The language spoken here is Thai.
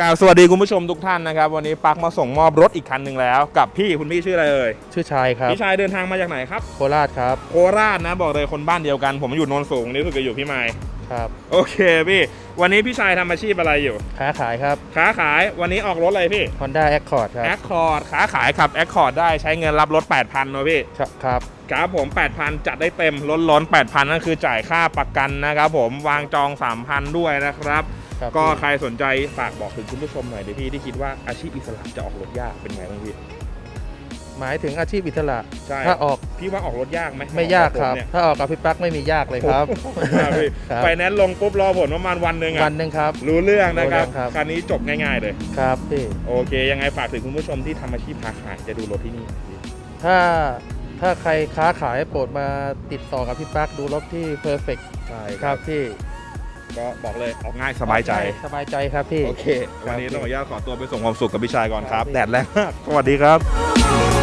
กราบสวัสดีคุณผู้ชมทุกท่านนะครับ วันนี้ปักมาส่งมอบรถอีกคันหนึ่งแล้ว กับพี่คุณพี่ชื่ออะไรเอ่ยชื่อชายครับพี่ชายเดินทางมาจากไหนครับโคราชครับโคราชนะบอกเลยคนบ้านเดียวกัน ผมอยู่โนนสูงนี่คือจะอยู่พี่ไม้ครับโอเคพี่ วันนี้พี่ชายทำอาชีพอะไรอยู่ค้าขายครับค้าขายวันนี้ออกรถอะไรพี่ Honda Accord ครับแอคคอร์ดค้าขายขับแอคคอร์ดได้ใช้เงินรับรถ 8,000เนอะพี่ครับครับครับผม 8,000 จัดได้เต็มล้นล้นๆ8,000นั่นคือจ่ายค่าประกันนะครับผมวางจอง 3,000 ด้วยนะครับ ครับก็พี่ใครสนใจฝากบอกถึงคุณผู้ชมหน่อยดิพี่ที่คิดว่าอาชีพอิสระจะออกรถยากเป็นไงบ้างพี่ หมายถึงอาชีพอิสระ ใช่ ถ้าออกพี่ว่าออกรถยากไหมไม่ยากครับผมเนี่ยถ้าออกกับพี่ปักไม่มียากเลยครับครับพี่ครับไฟแนนซ์ลงปุ๊บรอผลประมาณวันหนึ่งวัอะนหนึ่งครับ รู้เรื่องนะครับรู้เรื่องครับ คันนี้จบง่ายๆเลย ครับพี่โอเค ยังไงฝากถึงคุณผู้ชมที่ทำอาชีพค้าขายจะดูรถที่นี่หน่อยพี่ถ้าถ้าใครค้าขายโปรดมาติดต่อกับพี่ปักดูรถที่ Perfect ใช่ ครับพี่ ก็บอกเลยออกง่ายสบายใจ สบายใจครับพี่ โอเค วันนี้ครับต้องขออนุญาตขอตัวไปส่งความสุขกับพี่ชายก่อนครับครับพี่แดดแรงมากสวัสดีครับ